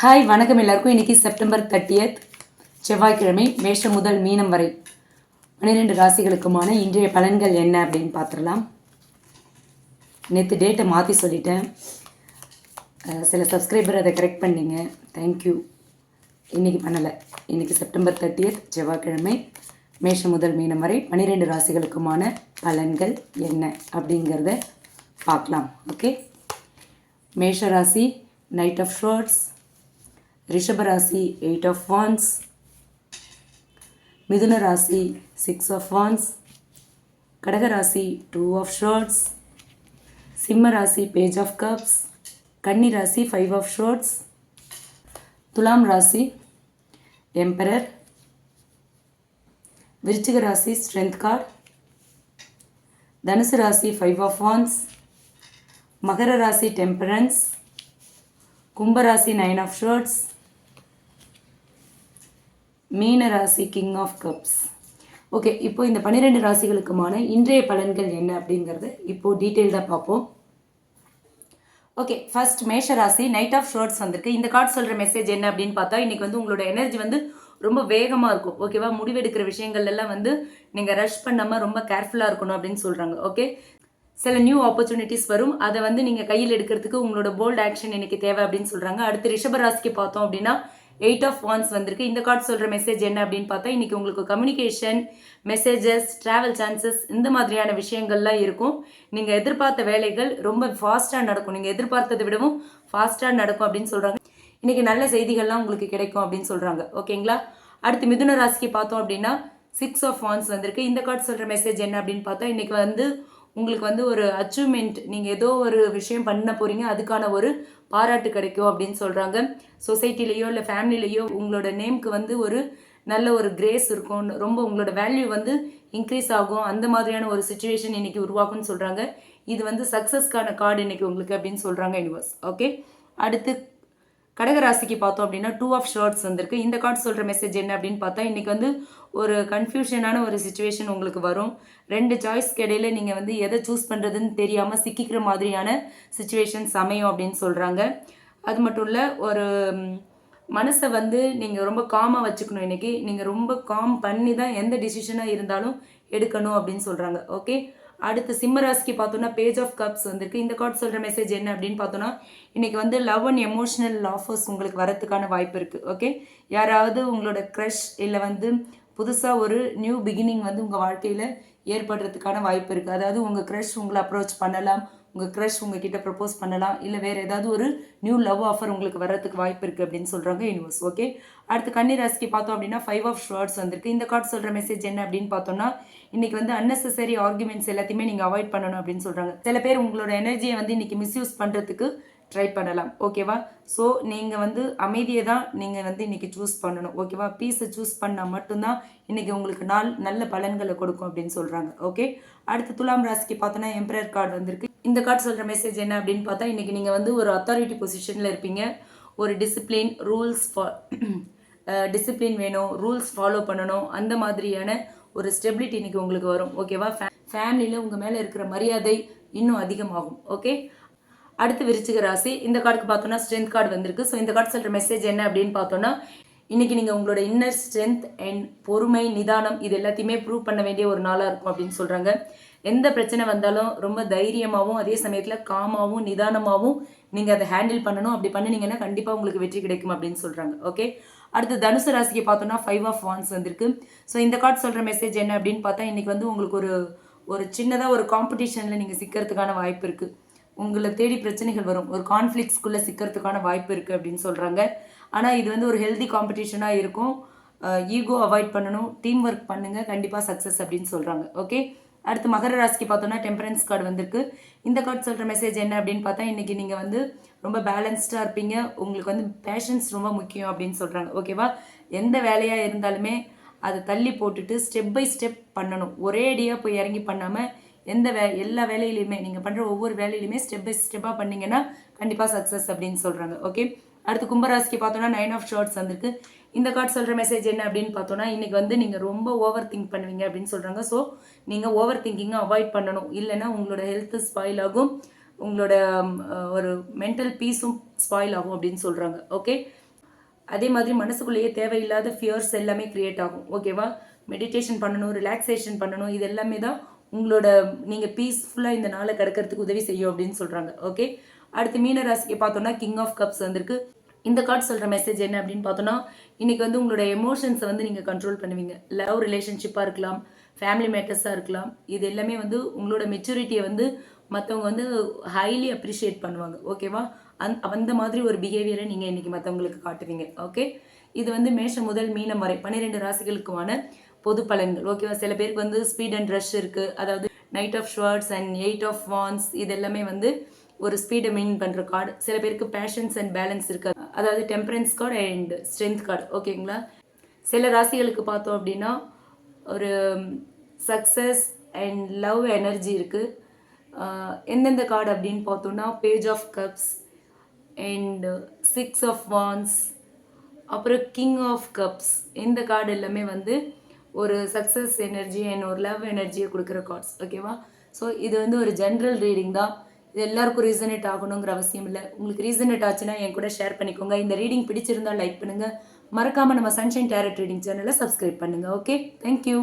Hi வணக்கம் எல்லாருக்கும். இன்றைக்கி செப்டம்பர் தேர்ட்டியத் செவ்வாய்க்கிழமை மேஷம் முதல் மீனம் வரை பன்னிரெண்டு ராசிகளுக்குமான இன்றைய பலன்கள் என்ன அப்படின்னு பார்த்துடலாம். நேற்று டேட்டை மாற்றி சொல்லிட்டேன். சில சப்ஸ்கிரைபர் அதை கரெக்ட் பண்ணிங்க. தேங்க்யூ இன்றைக்கி பண்ணலை. இன்றைக்கி செப்டம்பர் தேர்ட்டியத் செவ்வாய்க்கிழமை மேஷம் முதல் மீனம் வரை பன்னிரெண்டு ராசிகளுக்குமான பலன்கள் என்ன அப்படிங்கிறத பார்க்கலாம். ஓகே மேஷ ராசி நைட் ஆஃப் ஷோர்ட்ஸ் ரிஷபராசி எயிட் ஆஃப் வான்ஸ் மிதுன ராசி சிக்ஸ் ஆஃப் வான்ஸ் கடகராசி டூ ஆஃப் ஷார்ட்ஸ் சிம்ம ராசி பேஜ் ஆஃப் கப்ஸ் கன்னி ராசி ஃபைவ் ஆஃப் ஷோர்ட்ஸ் துலாம் ராசி எம்பரர் விருச்சிக ராசி ஸ்ட்ரென்த் கார்டு தனுசு ராசி ஃபைவ் ஆஃப் வான்ஸ் மகர ராசி டெம்பரன்ஸ் கும்பராசி நைன் ஆஃப் ஷர்ட்ஸ் மீன ராசி கிங் ஆஃப் கப்ஸ் ஓகே இப்போ இந்த பன்னிரெண்டு ராசிகளுக்குமான இன்றைய பலன்கள் என்ன அப்படிங்கிறது இப்போது டீட்டெயில்டாக பார்ப்போம். ஓகே ஃபர்ஸ்ட் மேஷ ராசி நைட் ஆஃப் ஷர்ட்ஸ் வந்திருக்கு. இந்த கார்டு சொல்கிற மெசேஜ் என்ன அப்படின்னு பார்த்தா இன்றைக்கி வந்து உங்களோட எனர்ஜி வந்து ரொம்ப வேகமாக இருக்கும். ஓகேவா முடிவெடுக்கிற விஷயங்கள் எல்லாம் வந்து நீங்கள் ரஷ் பண்ணாமல் ரொம்ப கேர்ஃபுல்லாக இருக்கணும் அப்படின்னு சொல்கிறாங்க ஓகே சில நியூ ஆப்பர்ச்சுனிட்டிஸ் வரும். அதை வந்து நீங்கள் கையில் எடுக்கிறதுக்கு உங்களோட போல்ட் ஆக்ஷன் இன்றைக்கி தேவை அப்படின்னு சொல்கிறாங்க அடுத்து ரிஷப ராசிக்கு பார்த்தோம் அப்படின்னா எயிட் ஆஃப் வான்ஸ் வந்திருக்கு. இந்த கார்டு சொல்கிற மெசேஜ் என்ன அப்படின்னு பார்த்தா இன்றைக்கி உங்களுக்கு கம்யூனிகேஷன் மெசேஜஸ் ட்ராவல் சான்சஸ் இந்த மாதிரியான விஷயங்கள்லாம் இருக்கும். நீங்கள் எதிர்பார்த்த வேலைகள் ரொம்ப ஃபாஸ்ட்டாக நடக்கும். நீங்கள் எதிர்பார்த்ததை விடவும் ஃபாஸ்ட்டாக நடக்கும் அப்படின்னு சொல்கிறாங்க இன்றைக்கி நல்ல செய்திகள்லாம் உங்களுக்கு கிடைக்கும் அப்படின்னு சொல்கிறாங்க ஓகேங்களா? அடுத்து மிதுன ராசிக்கு பார்த்தோம் அப்படின்னா சிக்ஸ் ஆஃப் வான்ஸ் வந்திருக்கு. இந்த கார்டு சொல்கிற மெசேஜ் என்ன அப்படின்னு பார்த்தா இன்றைக்கி வந்து உங்களுக்கு வந்து ஒரு அச்சீவ்மெண்ட் நீங்கள் ஏதோ ஒரு விஷயம் பண்ண போகிறீங்க அதுக்கான ஒரு பாராட்டு கிடைக்கும் அப்படின்னு சொல்கிறாங்க சொசைட்டிலேயோ இல்லை ஃபேமிலிலேயோ உங்களோட நேம்க்கு வந்து ஒரு நல்ல ஒரு கிரேஸ் இருக்கும். ரொம்ப உங்களோட வேல்யூ வந்து இன்க்ரீஸ் ஆகும். அந்த மாதிரியான ஒரு சுச்சுவேஷன் இன்னைக்கு உருவாகும்னு சொல்கிறாங்க இது வந்து சக்ஸஸ்க்கான கார்டு இன்றைக்கி உங்களுக்கு அப்படின்னு சொல்கிறாங்க யூனிவர்ஸ் ஓகே அடுத்து கடகராசிக்கு பார்த்தோம் அப்படின்னா டூ ஆஃப் ஷர்ட்ஸ் வந்திருக்கு. இந்த கார்டு சொல்கிற மெசேஜ் என்ன அப்படின்னு பார்த்தா இன்றைக்கி வந்து ஒரு கன்ஃபியூஷனான ஒரு சுச்சுவேஷன் உங்களுக்கு வரும். ரெண்டு சாய்ஸ்க்கு இடையில நீங்கள் வந்து எதை சூஸ் பண்ணுறதுன்னு தெரியாமல் சிக்கிக்கிற மாதிரியான சுச்சுவேஷன்ஸ் அமையும் அப்படின்னு சொல்கிறாங்க அது மட்டும் இல்லை ஒரு மனசை வந்து நீங்கள் ரொம்ப காமாக வச்சுக்கணும் இன்றைக்கி நீங்கள் ரொம்ப காம் பண்ணி தான் எந்த டிசிஷனாக இருந்தாலும் எடுக்கணும் அப்படின்னு சொல்கிறாங்க ஓகே அடுத்து சிம்மராசிக்கு பார்த்தோன்னா பேஜ் ஆஃப் கப்ஸ் வந்திருக்கு. இந்த கார்டு சொல்கிற மெசேஜ் என்ன அப்படின்னு பார்த்தோன்னா இன்றைக்கி வந்து லவ் அண்ட் எமோஷனல் ஆஃபர்ஸ் உங்களுக்கு வரத்துக்கான வாய்ப்பு இருக்குது ஓகே யாராவது உங்களோட க்ரஷ் இல்லை வந்து புதுசாக ஒரு நியூ பிகினிங் வந்து உங்கள் வாழ்க்கையில் ஏற்படுறதுக்கான வாய்ப்பு இருக்குது அதாவது உங்கள் க்ரஷ் உங்களை அப்ரோச் பண்ணலாம். உங்கள் க்ரஷ் உங்ககிட்ட ப்ரப்போஸ் பண்ணலாம் இல்லை வேறு ஏதாவது ஒரு நியூ லவ் ஆஃபர் உங்களுக்கு வர்றதுக்கு வாய்ப்பு இருக்குது அப்படின்னு சொல்கிறாங்க யூனிவர்ஸ் ஓகே அடுத்து கன்னிராசிக்கு பார்த்தோம் அப்படின்னா ஃபைவ் ஆஃப் ஷார்ட்ஸ் வந்திருக்கு. இந்த கார்டு சொல்கிற மெசேஜ் என்ன அப்படின்னு பார்த்தோம்னா இன்றைக்கி வந்து அன்னெசரி ஆர்குமெண்ட்ஸ் எல்லாத்தையுமே நீங்கள் அவாய்ட் பண்ணணும் அப்படின்னு சொல்கிறாங்க சில பேர் உங்களோட எனர்ஜியை வந்து இன்றைக்கி மிஸ்யூஸ் பண்ணுறதுக்கு ட்ரை பண்ணலாம் ஓகேவா ஸோ நீங்கள் வந்து அமைதியை தான் நீங்கள் வந்து இன்றைக்கி சூஸ் பண்ணணும் ஓகேவா பீஸை சூஸ் பண்ணால் மட்டும்தான் இன்றைக்கி உங்களுக்கு நாள் நல்ல பலன்களை கொடுக்கும் அப்படின்னு சொல்கிறாங்க ஓகே அடுத்து துலாம் ராசிக்கு பார்த்தோன்னா எம்ப்ரர் கார்டு வந்திருக்கு. இந்த கார்டு சொல்கிற மெசேஜ் என்ன அப்படின்னு பார்த்தா இன்றைக்கி நீங்கள் வந்து ஒரு அத்தாரிட்டி பொசிஷனில் இருப்பீங்க. ஒரு டிசிப்ளின் ரூல்ஸ் ஃபா டிசிப்ளின் வேணும் ரூல்ஸ் ஃபாலோ பண்ணணும் அந்த மாதிரியான ஒரு ஸ்டெபிலிட்டி இன்றைக்கி உங்களுக்கு வரும். ஓகேவா ஃபே ஃபேமிலியில் உங்கள் மேலே இருக்கிற மரியாதை இன்னும் அதிகமாகும். ஓகே அடுத்து விருச்சிக ராசி. இந்த கார்டுக்கு பார்த்தோன்னா ஸ்ட்ரென்த் கார்டு வந்திருக்கு. ஸோ இந்த கார்டு சொல்கிற மெசேஜ் என்ன அப்படின்னு பார்த்தோன்னா இன்றைக்கி நீங்கள் உங்களோட இன்னர் ஸ்ட்ரென்த் அண்ட் பொறுமை நிதானம் இது எல்லாத்தையுமே ப்ரூவ் பண்ண வேண்டிய ஒரு நாளாக இருக்கும் அப்படின்னு சொல்கிறாங்க எந்த பிரச்சனை வந்தாலும் ரொம்ப தைரியமாகவும் அதே சமயத்தில் காமாகவும் நிதானமாகவும் நீங்கள் அதை ஹேண்டில் பண்ணணும். அப்படி பண்ணினீங்கன்னா கண்டிப்பாக உங்களுக்கு வெற்றி கிடைக்கும் அப்படின்னு சொல்கிறாங்க ஓகே அடுத்து தனுசு ராசிக்கு பார்த்தோன்னா ஃபைவ் ஆஃப் வான்ஸ் வந்திருக்கு. ஸோ இந்த கார்டு சொல்கிற மெசேஜ் என்ன அப்படின்னு பார்த்தா இன்றைக்கி வந்து உங்களுக்கு ஒரு ஒரு சின்னதாக ஒரு காம்படிஷனில் நீங்கள் சிக்கிறதுக்கான வாய்ப்பு இருக்குது உங்களை தேடி பிரச்சனைகள் வரும். ஒரு கான்ஃப்ளிக்ஸ்க்குள்ளே சிக்கிறதுக்கான வாய்ப்பு இருக்குது அப்படின்னு சொல்கிறாங்க ஆனால் இது வந்து ஒரு ஹெல்தி காம்படிஷனாக இருக்கும். ஈகோ அவாய்ட் பண்ணணும். டீம் ஒர்க் பண்ணுங்கள் கண்டிப்பாக சக்ஸஸ் அப்படின்னு சொல்கிறாங்க ஓகே அடுத்து மகர ராசிக்கு பார்த்தோன்னா டெம்பரன்ஸ் கார்டு வந்திருக்கு. இந்த கார்டு சொல்கிற மெசேஜ் என்ன அப்படின்னு பார்த்தா இன்றைக்கி நீங்கள் வந்து ரொம்ப பேலன்ஸ்டாக இருப்பீங்க. உங்களுக்கு வந்து பேஷன்ஸ் ரொம்ப முக்கியம் அப்படின்னு சொல்கிறாங்க ஓகேவா எந்த வேலையாக இருந்தாலுமே அதை தள்ளி போட்டுட்டு ஸ்டெப் பை ஸ்டெப் பண்ணணும். ஒரே அடியாக போய் இறங்கி பண்ணாமல் எந்த வே எல்லா வேலையிலையுமே நீங்கள் பண்ணுற ஒவ்வொரு வேலையிலையுமே ஸ்டெப் பை ஸ்டெப்பாக பண்ணிங்கன்னா கண்டிப்பாக சக்ஸஸ் அப்படின்னு சொல்கிறாங்க ஓகே அடுத்து கும்பராசிக்கு பார்த்தோன்னா நைன் ஆஃப் ஷார்ட்ஸ் வந்திருக்கு. இந்த கார்டு சொல்கிற மெசேஜ் என்ன அப்படின்னு பார்த்தோன்னா இன்றைக்கி வந்து நீங்கள் ரொம்ப ஓவர் திங்க் பண்ணுவீங்க அப்படின்னு சொல்கிறாங்க ஸோ நீங்கள் ஓவர் திங்கிங்கை அவாய்ட் பண்ணணும். இல்லைன்னா உங்களோட ஹெல்த்து ஸ்பாயில் ஆகும். உங்களோட ஒரு மென்டல் பீஸும் ஸ்பாயில் ஆகும் அப்படின்னு சொல்கிறாங்க ஓகே அதே மாதிரி மனசுக்குள்ளேயே தேவையில்லாத ஃபியர்ஸ் எல்லாமே க்ரியேட் ஆகும். ஓகேவா மெடிடேஷன் பண்ணணும் ரிலாக்ஸேஷன் பண்ணணும் இது எல்லாமே தான் உங்களோட நீங்கள் பீஸ்ஃபுல்லாக இந்த நாளை கிடக்கிறதுக்கு உதவி செய்யும் அப்படின்னு சொல்கிறாங்க ஓகே அடுத்து மீன ராசிக்கு பார்த்தோன்னா கிங் ஆஃப் கப்ஸ் வந்திருக்கு. இந்த கார்டு சொல்கிற மெசேஜ் என்ன அப்படின்னு பார்த்தோன்னா இன்றைக்கி வந்து உங்களோட எமோஷன்ஸை வந்து நீங்கள் கண்ட்ரோல் பண்ணுவீங்க. லவ் ரிலேஷன்ஷிப்பாக இருக்கலாம் ஃபேமிலி மேட்டர்ஸாக இருக்கலாம். இது எல்லாமே வந்து உங்களோட மெச்சூரிட்டியை வந்து மற்றவங்க வந்து ஹைலி அப்ரிஷியேட் பண்ணுவாங்க. ஓகேவா அந் அந்த மாதிரி ஒரு பிஹேவியரை நீங்கள் இன்றைக்கி மற்றவங்களுக்கு காட்டுவீங்க. ஓகே இது வந்து மேஷம் முதல் மீனம் வரை பன்னிரெண்டு ராசிகளுக்குமான பொது பலன்கள். ஓகேவா சில பேருக்கு வந்து ஸ்பீட் அண்ட் ரஷ் இருக்குது அதாவது knight of swords and eight of wands இது எல்லாமே வந்து ஒரு ஸ்பீடை மெயின் பண்ணுற கார்டு சில பேருக்கு பேஷன்ஸ் அண்ட் பேலன்ஸ் இருக்காது. அதாவது temperance card and strength card ஓகேங்களா சில ராசிகளுக்கு பார்த்தோம் அப்படின்னா ஒரு சக்ஸஸ் அண்ட் லவ் எனர்ஜி இருக்குது எந்தெந்த கார்டு அப்படின்னு பார்த்தோன்னா page of cups and six of wands அப்புறம் கிங் ஆஃப் கப்ஸ் இந்த கார்டு எல்லாமே வந்து ஒரு சக்ஸஸ் எனர்ஜி அண்ட் ஒரு லவ் எனர்ஜியை கொடுக்குற கார்ட்ஸ் ஓகேவா ஸோ இது வந்து ஒரு ஜென்ரல் ரீடிங் தான். இது எல்லாருக்கும் ரீசனேட் ஆகணுங்கிற அவசியம் இல்லை. உங்களுக்கு ரீசனேட் ஆச்சுன்னா என் கூட ஷேர் பண்ணிக்கோங்க. இந்த ரீடிங் பிடிச்சிருந்தால் லைக் பண்ணுங்கள் மறக்காமல் நம்ம சன்ஷைன் டேரட் ரீடிங் சேனலை சப்ஸ்கிரைப் பண்ணுங்கள் ஓகே தேங்க்யூ